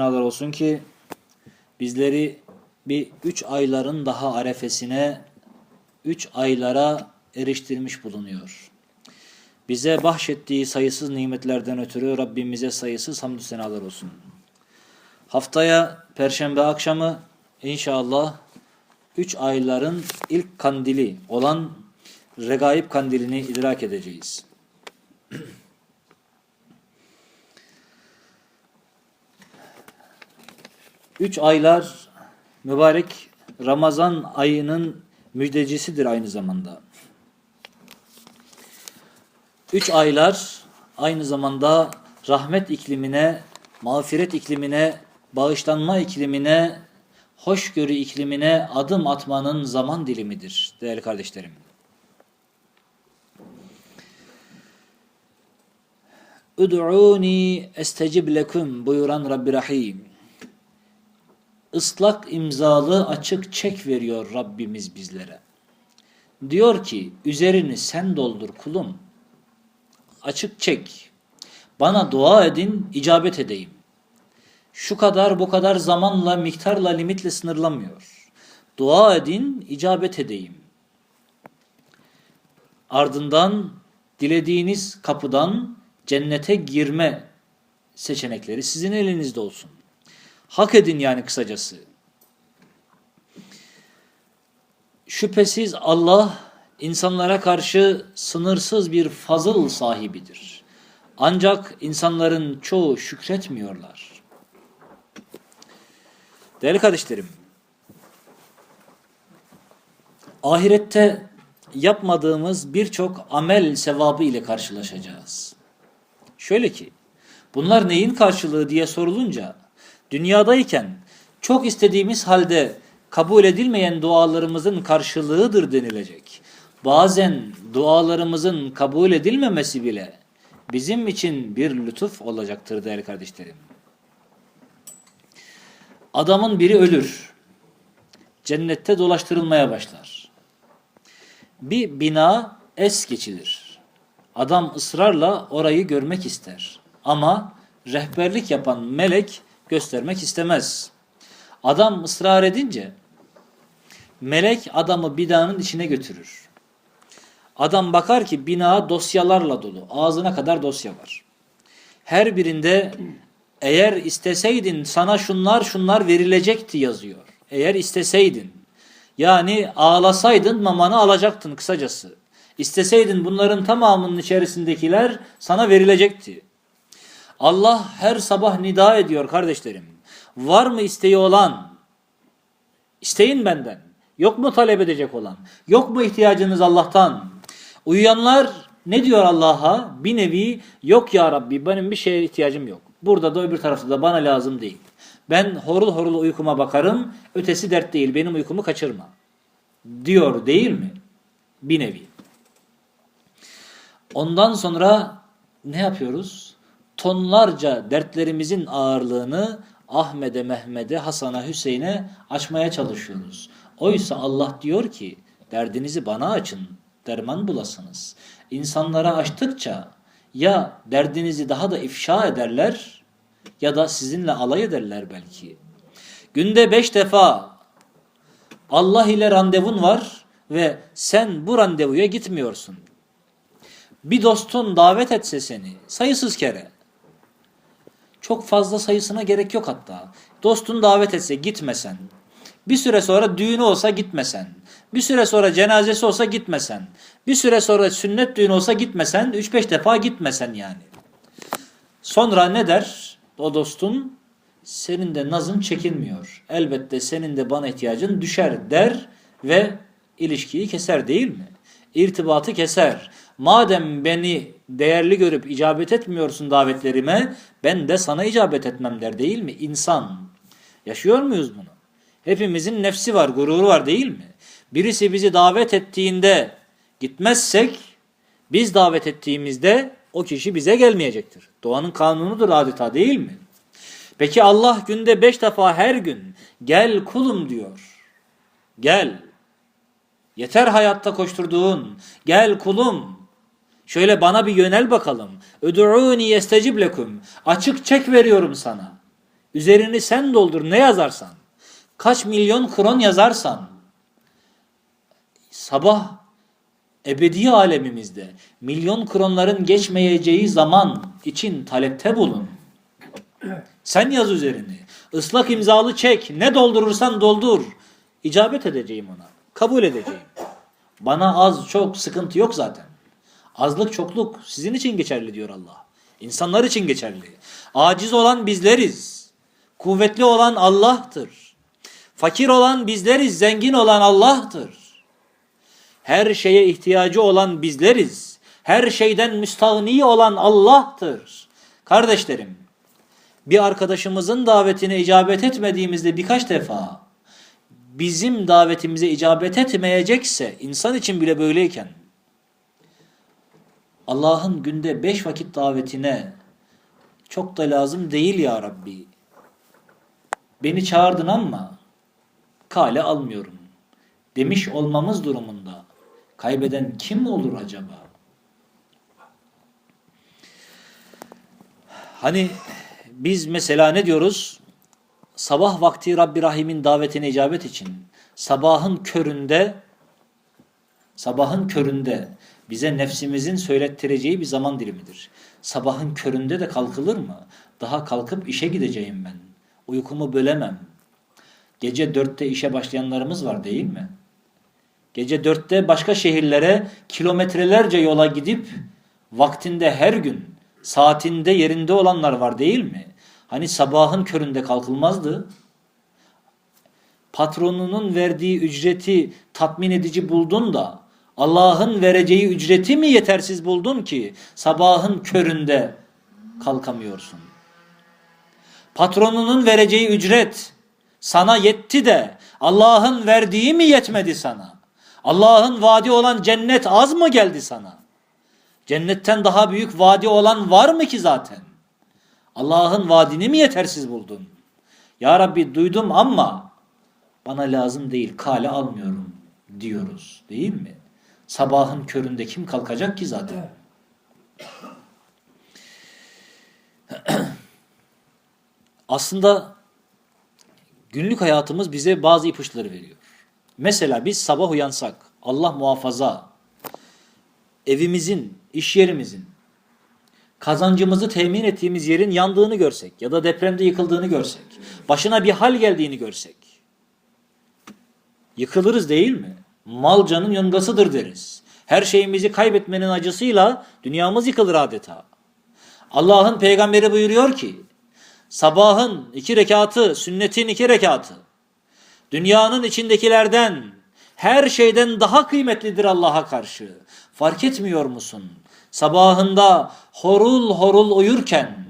senalar olsun ki bizleri bir üç ayların daha arefesine üç aylara eriştirmiş bulunuyor. Bize bahşettiği sayısız nimetlerden ötürü Rabbimize sayısız hamdü senalar olsun. Haftaya Perşembe akşamı inşallah üç ayların ilk kandili olan Regaib kandilini idrak edeceğiz. Üç aylar mübarek Ramazan ayının müjdecisidir aynı zamanda. Üç aylar aynı zamanda rahmet iklimine, mağfiret iklimine, bağışlanma iklimine, hoşgörü iklimine adım atmanın zaman dilimidir değerli kardeşlerim. Ud'uni estecib lekum buyuran Rabbi Rahim. Islak imzalı açık çek veriyor Rabbimiz bizlere. Diyor ki üzerini sen doldur kulum. Açık çek. Bana dua edin icabet edeyim. Şu kadar bu kadar zamanla miktarla limitle sınırlamıyor. Dua edin icabet edeyim. Ardından dilediğiniz kapıdan cennete girme seçenekleri sizin elinizde olsun. Hak edin yani kısacası. Şüphesiz Allah insanlara karşı sınırsız bir fazıl sahibidir. Ancak insanların çoğu şükretmiyorlar. Değerli kardeşlerim, ahirette yapmadığımız birçok amel sevabı ile karşılaşacağız. Şöyle ki, bunlar neyin karşılığı diye sorulunca, dünyadayken çok istediğimiz halde kabul edilmeyen dualarımızın karşılığıdır denilecek. Bazen dualarımızın kabul edilmemesi bile bizim için bir lütuf olacaktır değerli kardeşlerim. Adamın biri ölür. Cennette dolaştırılmaya başlar. Bir bina es geçilir. Adam ısrarla orayı görmek ister. Ama rehberlik yapan melek göstermek istemez. Adam ısrar edince melek adamı binanın içine götürür. Adam bakar ki bina dosyalarla dolu. Ağzına kadar dosya var. Her birinde eğer isteseydin sana şunlar şunlar verilecekti yazıyor. Eğer isteseydin. Yani ağlasaydın mamanı alacaktın kısacası. İsteseydin bunların tamamının içerisindekiler sana verilecekti. Allah her sabah nida ediyor kardeşlerim. Var mı isteği olan? İsteyin benden. Yok mu talep edecek olan? Yok mu ihtiyacınız Allah'tan? Uyuyanlar ne diyor Allah'a? Bir nevi yok ya Rabbi benim bir şeye ihtiyacım yok. Burada da öbür tarafta da bana lazım değil. Ben horul horul uykuma bakarım. Ötesi dert değil. Benim uykumu kaçırma. Diyor değil mi? Bir nevi. Ondan sonra ne yapıyoruz? Tonlarca dertlerimizin ağırlığını Ahmet'e, Mehmet'e, Hasan'a, Hüseyin'e açmaya çalışıyoruz. Oysa Allah diyor ki derdinizi bana açın, derman bulasınız. İnsanlara açtıkça ya derdinizi daha da ifşa ederler ya da sizinle alay ederler belki. Günde beş defa Allah ile randevun var ve sen bu randevuya gitmiyorsun. Bir dostun davet etse seni sayısız kere. Çok fazla sayısına gerek yok hatta. Dostun davet etse gitmesen. Bir süre sonra düğünü olsa gitmesen. Bir süre sonra cenazesi olsa gitmesen. Bir süre sonra sünnet düğünü olsa gitmesen. 3-5 defa gitmesen yani. Sonra ne der o dostun? Senin de nazın çekilmiyor. Elbette senin de bana ihtiyacın düşer der ve ilişkiyi keser değil mi? İrtibatı keser. Madem beni değerli görüp icabet etmiyorsun davetlerime ben de sana icabet etmem der değil mi? İnsan. Yaşıyor muyuz bunu? Hepimizin nefsi var, gururu var değil mi? Birisi bizi davet ettiğinde gitmezsek biz davet ettiğimizde o kişi bize gelmeyecektir. Doğanın kanunudur adeta değil mi? Peki Allah günde beş defa her gün gel kulum diyor. Gel. Yeter hayatta koşturduğun. Gel kulum. Şöyle bana bir yönel bakalım. Öd'uni yestecib lekum. Açık çek veriyorum sana. Üzerini sen doldur ne yazarsan. Kaç milyon kron yazarsan. Sabah ebedi alemimizde milyon kronların geçmeyeceği zaman için talepte bulun. Sen yaz üzerini. Islak imzalı çek. Ne doldurursan doldur. İcabet edeceğim ona. Kabul edeceğim. Bana az çok sıkıntı yok zaten. Azlık çokluk sizin için geçerli diyor Allah. İnsanlar için geçerli. Aciz olan bizleriz. Kuvvetli olan Allah'tır. Fakir olan bizleriz. Zengin olan Allah'tır. Her şeye ihtiyacı olan bizleriz. Her şeyden müstahni olan Allah'tır. Kardeşlerim, bir arkadaşımızın davetine icabet etmediğimizde birkaç defa bizim davetimize icabet etmeyecekse insan için bile böyleyken Allah'ın günde beş vakit davetine çok da lazım değil ya Rabbi. Beni çağırdın ama kale almıyorum demiş olmamız durumunda kaybeden kim olur acaba? Hani biz mesela ne diyoruz? Sabah vakti Rabbi Rahim'in davetine icabet için sabahın köründe sabahın köründe bize nefsimizin söylettireceği bir zaman dilimidir. Sabahın köründe de kalkılır mı? Daha kalkıp işe gideceğim ben. Uykumu bölemem. Gece dörtte işe başlayanlarımız var değil mi? Gece dörtte başka şehirlere kilometrelerce yola gidip vaktinde her gün saatinde yerinde olanlar var değil mi? Hani sabahın köründe kalkılmazdı. Patronunun verdiği ücreti tatmin edici buldun da Allah'ın vereceği ücreti mi yetersiz buldun ki sabahın köründe kalkamıyorsun? Patronunun vereceği ücret sana yetti de Allah'ın verdiği mi yetmedi sana? Allah'ın vaadi olan cennet az mı geldi sana? Cennetten daha büyük vaadi olan var mı ki zaten? Allah'ın vaadini mi yetersiz buldun? Ya Rabbi duydum ama bana lazım değil, kale almıyorum diyoruz değil mi? Sabahın köründe kim kalkacak ki zaten? Aslında günlük hayatımız bize bazı ipuçları veriyor. Mesela biz sabah uyansak, Allah muhafaza, evimizin, iş yerimizin, kazancımızı temin ettiğimiz yerin yandığını görsek ya da depremde yıkıldığını görsek, başına bir hal geldiğini görsek, yıkılırız değil mi? Mal canın yongasıdır deriz. Her şeyimizi kaybetmenin acısıyla dünyamız yıkılır adeta. Allah'ın peygamberi buyuruyor ki, sabahın iki rekatı, sünnetin iki rekatı, dünyanın içindekilerden, her şeyden daha kıymetlidir Allah'a karşı. Fark etmiyor musun? Sabahında horul horul uyurken,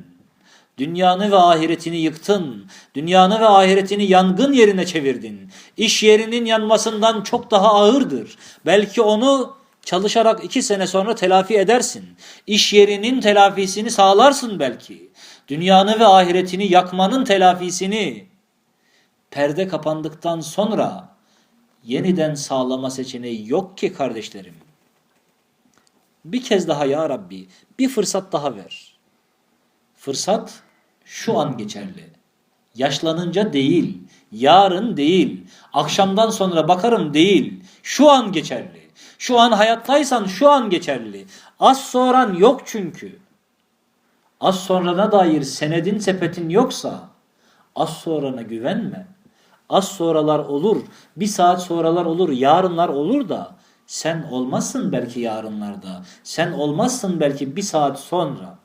dünyanı ve ahiretini yıktın, dünyanı ve ahiretini yangın yerine çevirdin. İş yerinin yanmasından çok daha ağırdır. Belki onu çalışarak iki sene sonra telafi edersin. İş yerinin telafisini sağlarsın belki. Dünyanı ve ahiretini yakmanın telafisini perde kapandıktan sonra yeniden sağlama seçeneği yok ki kardeşlerim. Bir kez daha ya Rabbi bir fırsat daha ver. Fırsat şu an geçerli. Yaşlanınca değil, yarın değil, akşamdan sonra bakarım değil. Şu an geçerli. Şu an hayattaysan şu an geçerli. Az sonran yok çünkü. Az sonrana dair senedin sepetin yoksa az sonrana güvenme. Az sonralar olur, bir saat sonralar olur, yarınlar olur da sen olmazsın belki yarınlarda. Sen olmazsın belki bir saat sonra.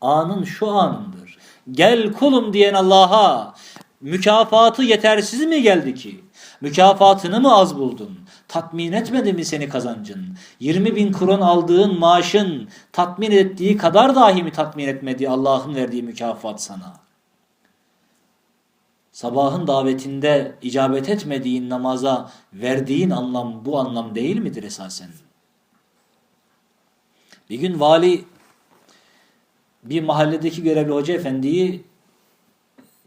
Anın şu anındır. Gel kulum diyen Allah'a mükafatı yetersiz mi geldi ki? Mükafatını mı az buldun? Tatmin etmedi mi seni kazancın? 20 bin kron aldığın maaşın tatmin ettiği kadar dahi mi tatmin etmedi Allah'ın verdiği mükafat sana? Sabahın davetinde icabet etmediğin namaza verdiğin anlam bu anlam değil midir esasen? Bir gün vali bir mahalledeki görevli hoca efendiyi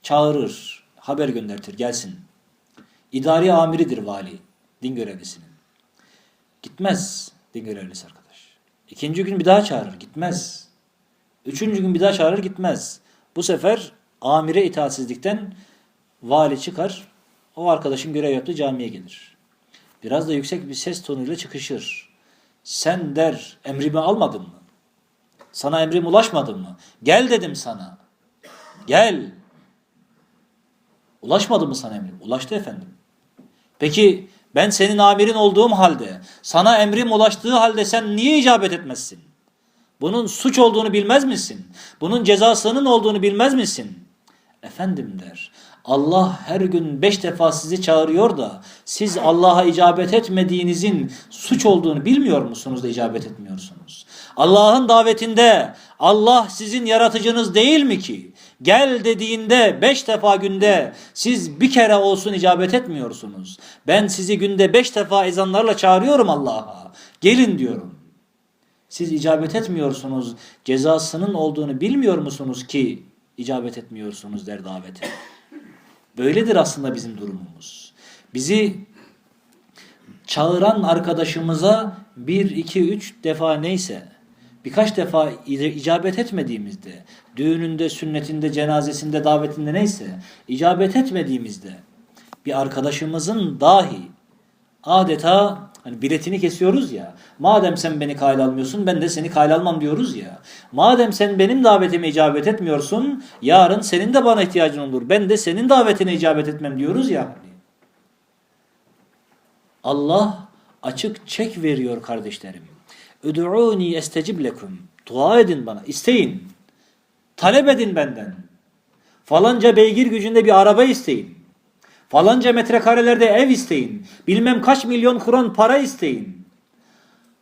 çağırır, haber göndertir, gelsin. İdari amiridir vali, din görevlisinin. Gitmez din görevlisi arkadaş. İkinci gün bir daha çağırır, gitmez. Üçüncü gün bir daha çağırır, gitmez. Bu sefer amire itaatsizlikten vali çıkar. O arkadaşın görev yaptığı camiye gelir. Biraz da yüksek bir ses tonuyla çıkışır. Sen der emrimi almadın mı? Sana emrim ulaşmadı mı? Gel dedim sana. Gel. Ulaşmadı mı sana emrim? Ulaştı efendim. Peki ben senin amirin olduğum halde, sana emrim ulaştığı halde sen niye icabet etmezsin? Bunun suç olduğunu bilmez misin? Bunun cezasının olduğunu bilmez misin? Efendim der. Allah her gün beş defa sizi çağırıyor da siz Allah'a icabet etmediğinizin suç olduğunu bilmiyor musunuz da icabet etmiyorsunuz? Allah'ın davetinde Allah sizin yaratıcınız değil mi ki? Gel dediğinde beş defa günde siz bir kere olsun icabet etmiyorsunuz. Ben sizi günde beş defa ezanlarla çağırıyorum Allah'a. Gelin diyorum. Siz icabet etmiyorsunuz. Cezasının olduğunu bilmiyor musunuz ki icabet etmiyorsunuz der davete. Böyledir aslında bizim durumumuz. Bizi çağıran arkadaşımıza bir, iki, üç defa neyse birkaç defa icabet etmediğimizde, düğününde, sünnetinde, cenazesinde, davetinde neyse icabet etmediğimizde bir arkadaşımızın dahi adeta hani biletini kesiyoruz ya. Madem sen beni kayla almıyorsun ben de seni kayla almam diyoruz ya. Madem sen benim davetime icabet etmiyorsun yarın senin de bana ihtiyacın olur. Ben de senin davetine icabet etmem diyoruz ya. Allah açık çek veriyor kardeşlerim. Üd'uni estecib lekum. Dua edin bana, isteyin. Talep edin benden. Falanca beygir gücünde bir araba isteyin. Falanca metrekarelerde ev isteyin. Bilmem kaç milyon kuran para isteyin.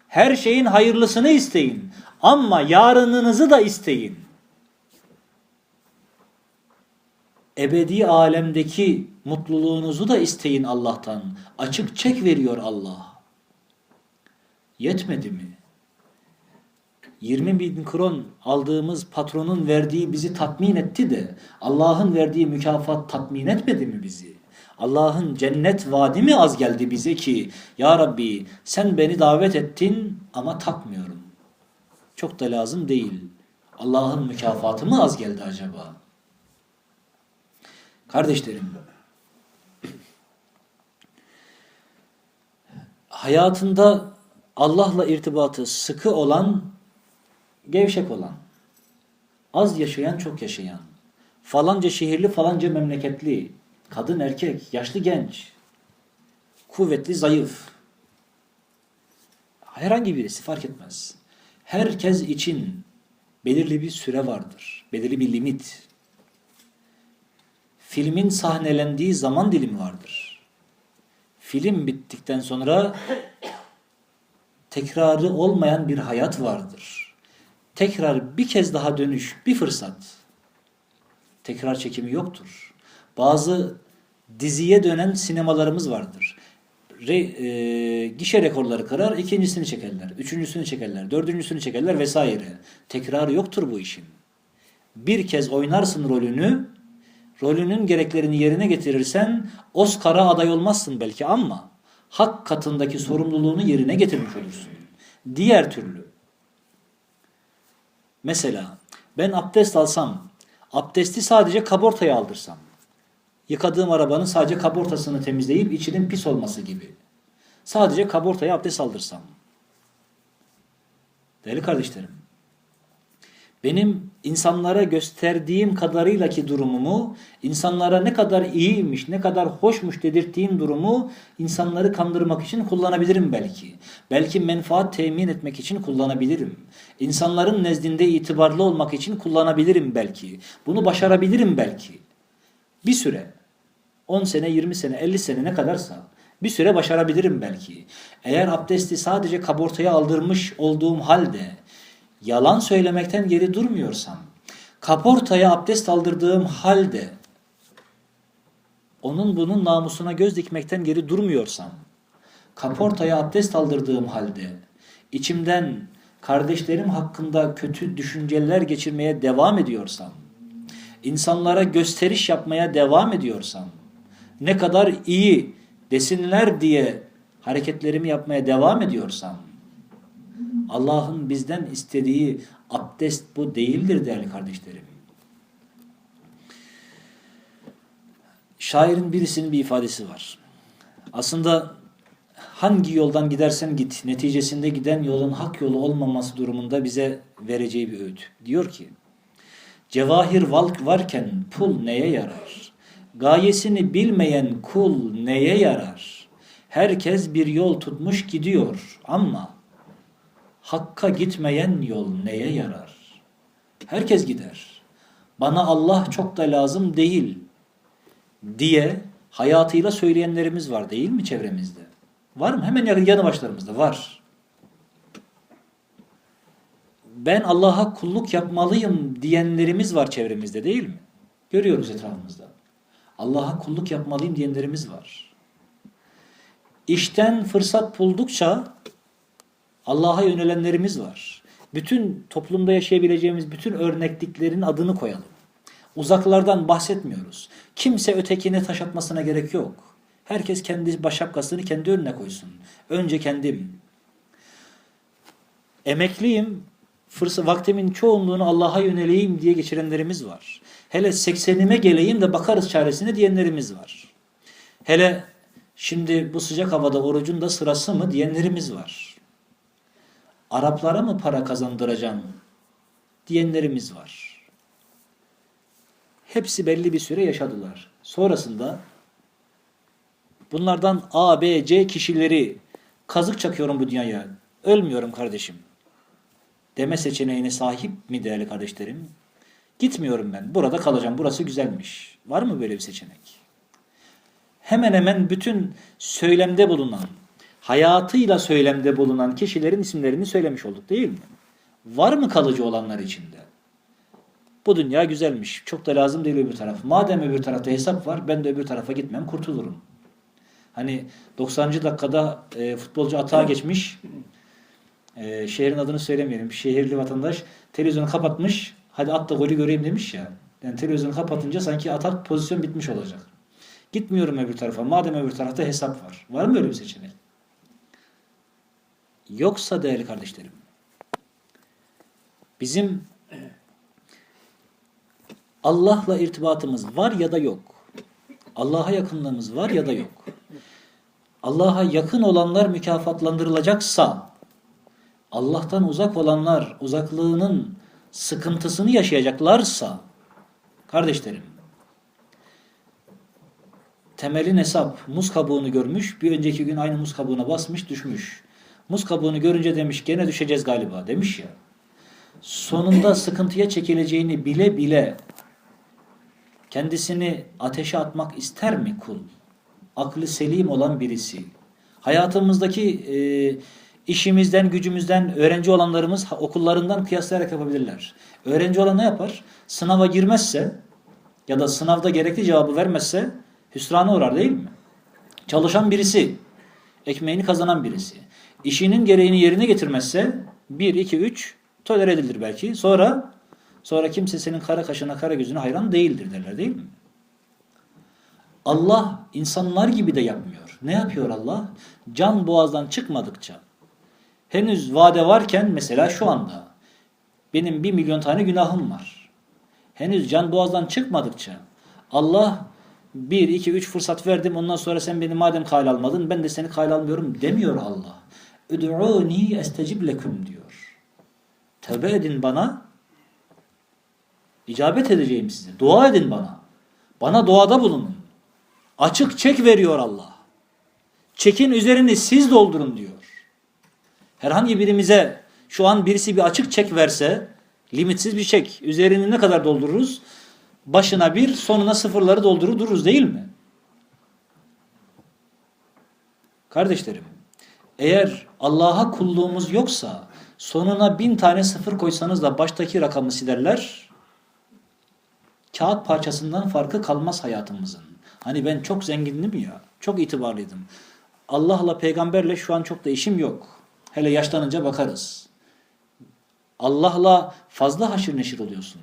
Her şeyin hayırlısını isteyin. Ama yarınınızı da isteyin. Ebedi alemdeki mutluluğunuzu da isteyin Allah'tan. Açık çek veriyor Allah. Yetmedi mi? 20 bin kron aldığımız patronun verdiği bizi tatmin etti de Allah'ın verdiği mükafat tatmin etmedi mi bizi? Allah'ın cennet vaadi mi az geldi bize ki Ya Rabbi sen beni davet ettin ama takmıyorum. Çok da lazım değil. Allah'ın mükafatı mı az geldi acaba? Kardeşlerim hayatında Allah'la irtibatı sıkı olan gevşek olan, az yaşayan çok yaşayan, falanca şehirli falanca memleketli, kadın erkek, yaşlı genç, kuvvetli zayıf, herhangi birisi fark etmez. Herkes için belirli bir süre vardır, belirli bir limit. Filmin sahnelendiği zaman dilimi vardır. Film bittikten sonra tekrarı olmayan bir hayat vardır tekrar bir kez daha dönüş, bir fırsat. Tekrar çekimi yoktur. Bazı diziye dönen sinemalarımız vardır. Re, e, gişe rekorları kırar, ikincisini çekerler, üçüncüsünü çekerler, dördüncüsünü çekerler vesaire. Tekrar yoktur bu işin. Bir kez oynarsın rolünü, rolünün gereklerini yerine getirirsen Oscar'a aday olmazsın belki ama hak katındaki sorumluluğunu yerine getirmiş olursun. Diğer türlü Mesela ben abdest alsam, abdesti sadece kabortaya aldırsam, yıkadığım arabanın sadece kabortasını temizleyip içinin pis olması gibi. Sadece kabortaya abdest aldırsam. Değerli kardeşlerim, benim insanlara gösterdiğim kadarıyla ki durumumu, insanlara ne kadar iyiymiş, ne kadar hoşmuş dedirttiğim durumu insanları kandırmak için kullanabilirim belki. Belki menfaat temin etmek için kullanabilirim. İnsanların nezdinde itibarlı olmak için kullanabilirim belki. Bunu başarabilirim belki. Bir süre, 10 sene, 20 sene, 50 sene ne kadarsa bir süre başarabilirim belki. Eğer abdesti sadece kabortaya aldırmış olduğum halde yalan söylemekten geri durmuyorsam, kaportaya abdest aldırdığım halde onun bunun namusuna göz dikmekten geri durmuyorsam, kaportaya abdest aldırdığım halde içimden kardeşlerim hakkında kötü düşünceler geçirmeye devam ediyorsam, insanlara gösteriş yapmaya devam ediyorsam, ne kadar iyi desinler diye hareketlerimi yapmaya devam ediyorsam, Allah'ın bizden istediği abdest bu değildir değerli kardeşlerim. Şairin birisinin bir ifadesi var. Aslında hangi yoldan gidersen git, neticesinde giden yolun hak yolu olmaması durumunda bize vereceği bir öğüt. Diyor ki, Cevahir valk varken pul neye yarar? Gayesini bilmeyen kul neye yarar? Herkes bir yol tutmuş gidiyor ama Hakka gitmeyen yol neye yarar? Herkes gider. Bana Allah çok da lazım değil diye hayatıyla söyleyenlerimiz var değil mi çevremizde? Var mı? Hemen yanı başlarımızda var. Ben Allah'a kulluk yapmalıyım diyenlerimiz var çevremizde değil mi? Görüyoruz etrafımızda. Allah'a kulluk yapmalıyım diyenlerimiz var. İşten fırsat buldukça Allah'a yönelenlerimiz var. Bütün toplumda yaşayabileceğimiz bütün örnekliklerin adını koyalım. Uzaklardan bahsetmiyoruz. Kimse ötekine taş atmasına gerek yok. Herkes kendi başapkasını kendi önüne koysun. Önce kendim. Emekliyim, fırsat vaktimin çoğunluğunu Allah'a yöneleyim diye geçirenlerimiz var. Hele 80'ime geleyim de bakarız çaresine diyenlerimiz var. Hele şimdi bu sıcak havada orucun da sırası mı diyenlerimiz var. Araplara mı para kazandıracağım diyenlerimiz var. Hepsi belli bir süre yaşadılar. Sonrasında bunlardan A, B, C kişileri kazık çakıyorum bu dünyaya. Ölmüyorum kardeşim. Deme seçeneğine sahip mi değerli kardeşlerim? Gitmiyorum ben. Burada kalacağım. Burası güzelmiş. Var mı böyle bir seçenek? Hemen hemen bütün söylemde bulunan, hayatıyla söylemde bulunan kişilerin isimlerini söylemiş olduk değil mi? Var mı kalıcı olanlar içinde? Bu dünya güzelmiş. Çok da lazım değil öbür taraf. Madem öbür tarafta hesap var ben de öbür tarafa gitmem kurtulurum. Hani 90. dakikada e, futbolcu atağa geçmiş. E, şehrin adını söylemeyelim. Şehirli vatandaş televizyonu kapatmış. Hadi at da golü göreyim demiş ya. Yani televizyonu kapatınca sanki atak pozisyon bitmiş olacak. Gitmiyorum öbür tarafa. Madem öbür tarafta hesap var. Var mı öyle bir seçenek? Yoksa değerli kardeşlerim, bizim Allah'la irtibatımız var ya da yok. Allah'a yakınlığımız var ya da yok. Allah'a yakın olanlar mükafatlandırılacaksa, Allah'tan uzak olanlar uzaklığının sıkıntısını yaşayacaklarsa, kardeşlerim, temelin hesap muz kabuğunu görmüş, bir önceki gün aynı muz kabuğuna basmış, düşmüş. Muz kabuğunu görünce demiş gene düşeceğiz galiba demiş ya. Sonunda sıkıntıya çekileceğini bile bile kendisini ateşe atmak ister mi kul? Aklı selim olan birisi. Hayatımızdaki e, işimizden, gücümüzden, öğrenci olanlarımız okullarından kıyaslayarak yapabilirler. Öğrenci olan ne yapar? Sınava girmezse ya da sınavda gerekli cevabı vermezse hüsrana uğrar değil mi? Çalışan birisi, ekmeğini kazanan birisi işinin gereğini yerine getirmezse 1, 2, 3 tolere edilir belki. Sonra sonra kimse senin kara kaşına kara gözüne hayran değildir derler değil mi? Allah insanlar gibi de yapmıyor. Ne yapıyor Allah? Can boğazdan çıkmadıkça henüz vade varken mesela şu anda benim bir milyon tane günahım var. Henüz can boğazdan çıkmadıkça Allah bir, iki, üç fırsat verdim ondan sonra sen beni madem kale almadın ben de seni kale almıyorum demiyor Allah. Üd'uni estecib lekum diyor. Tevbe edin bana. icabet edeceğim size. Dua edin bana. Bana duada bulunun. Açık çek veriyor Allah. Çekin üzerini siz doldurun diyor. Herhangi birimize şu an birisi bir açık çek verse limitsiz bir çek. Üzerini ne kadar doldururuz? Başına bir sonuna sıfırları doldurur dururuz değil mi? Kardeşlerim eğer Allah'a kulluğumuz yoksa sonuna bin tane sıfır koysanız da baştaki rakamı silerler. Kağıt parçasından farkı kalmaz hayatımızın. Hani ben çok zengindim ya, çok itibarlıydım. Allah'la peygamberle şu an çok da işim yok. Hele yaşlanınca bakarız. Allah'la fazla haşır neşir oluyorsun.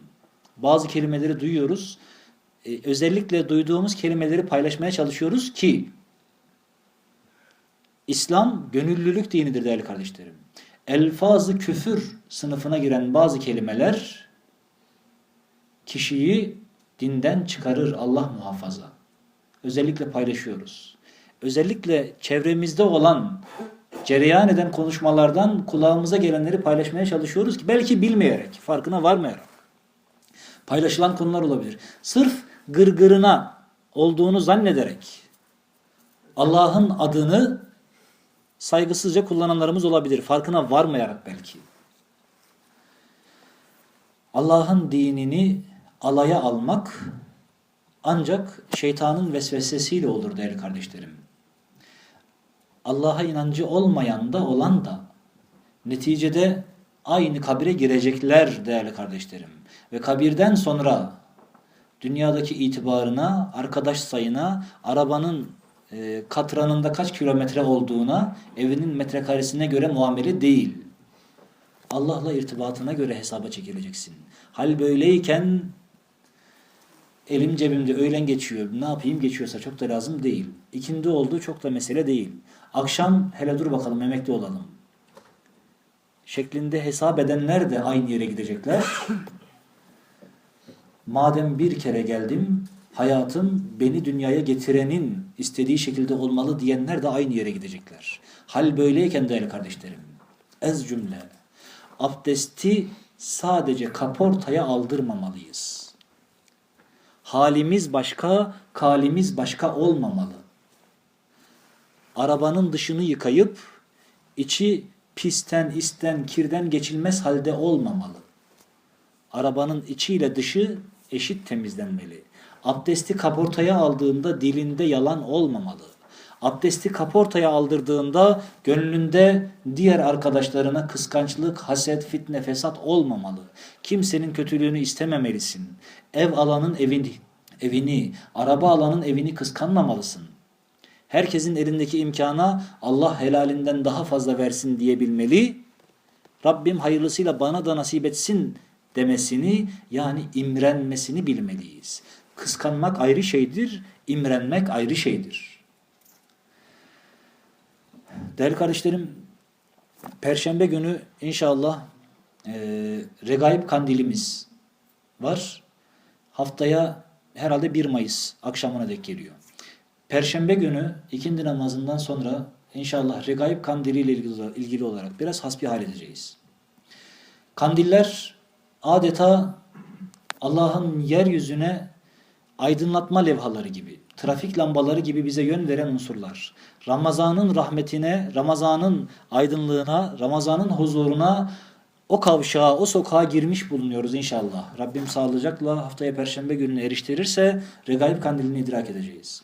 Bazı kelimeleri duyuyoruz. Ee, özellikle duyduğumuz kelimeleri paylaşmaya çalışıyoruz ki İslam gönüllülük dinidir değerli kardeşlerim. Elfazı küfür sınıfına giren bazı kelimeler kişiyi dinden çıkarır Allah muhafaza. özellikle paylaşıyoruz. Özellikle çevremizde olan cereyan eden konuşmalardan kulağımıza gelenleri paylaşmaya çalışıyoruz ki belki bilmeyerek, farkına varmayarak paylaşılan konular olabilir. Sırf gırgırına olduğunu zannederek Allah'ın adını saygısızca kullananlarımız olabilir. Farkına varmayarak belki. Allah'ın dinini alaya almak ancak şeytanın vesvesesiyle olur değerli kardeşlerim. Allah'a inancı olmayan da olan da neticede aynı kabire girecekler değerli kardeşlerim. Ve kabirden sonra dünyadaki itibarına, arkadaş sayına, arabanın e, katranında kaç kilometre olduğuna, evinin metrekaresine göre muamele değil. Allah'la irtibatına göre hesaba çekileceksin. Hal böyleyken elim cebimde öğlen geçiyor. Ne yapayım geçiyorsa çok da lazım değil. İkindi oldu çok da mesele değil. Akşam hele dur bakalım emekli olalım. Şeklinde hesap edenler de aynı yere gidecekler. Madem bir kere geldim, hayatım beni dünyaya getirenin istediği şekilde olmalı diyenler de aynı yere gidecekler. Hal böyleyken değerli kardeşlerim, ez cümle, abdesti sadece kaportaya aldırmamalıyız. Halimiz başka, kalimiz başka olmamalı. Arabanın dışını yıkayıp içi pisten, isten, kirden geçilmez halde olmamalı. Arabanın içiyle dışı eşit temizlenmeli. Abdesti kaportaya aldığında dilinde yalan olmamalı. Abdesti kaportaya aldırdığında gönlünde diğer arkadaşlarına kıskançlık, haset, fitne, fesat olmamalı. Kimsenin kötülüğünü istememelisin. Ev alanın evini, evini, araba alanın evini kıskanmamalısın. Herkesin elindeki imkana Allah helalinden daha fazla versin diyebilmeli. Rabbim hayırlısıyla bana da nasip etsin demesini yani imrenmesini bilmeliyiz. Kıskanmak ayrı şeydir, imrenmek ayrı şeydir. Değerli kardeşlerim, Perşembe günü inşallah e, Regaib kandilimiz var. Haftaya herhalde 1 Mayıs akşamına dek geliyor. Perşembe günü ikindi namazından sonra inşallah Regaib kandili ile ilgili, olarak biraz hasbihal edeceğiz. Kandiller adeta Allah'ın yeryüzüne aydınlatma levhaları gibi, trafik lambaları gibi bize yön veren unsurlar. Ramazanın rahmetine, Ramazanın aydınlığına, Ramazanın huzuruna o kavşağa, o sokağa girmiş bulunuyoruz inşallah. Rabbim sağlıcakla haftaya perşembe gününe eriştirirse regaib kandilini idrak edeceğiz.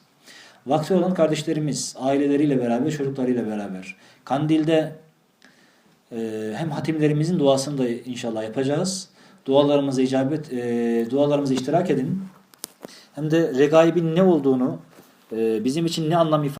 Vakti olan kardeşlerimiz aileleriyle beraber, çocuklarıyla beraber kandilde e, hem hatimlerimizin duasını da inşallah yapacağız. Dualarımıza icabet, e, dualarımıza iştirak edin. Hem de regaibin ne olduğunu, e, bizim için ne anlam ifade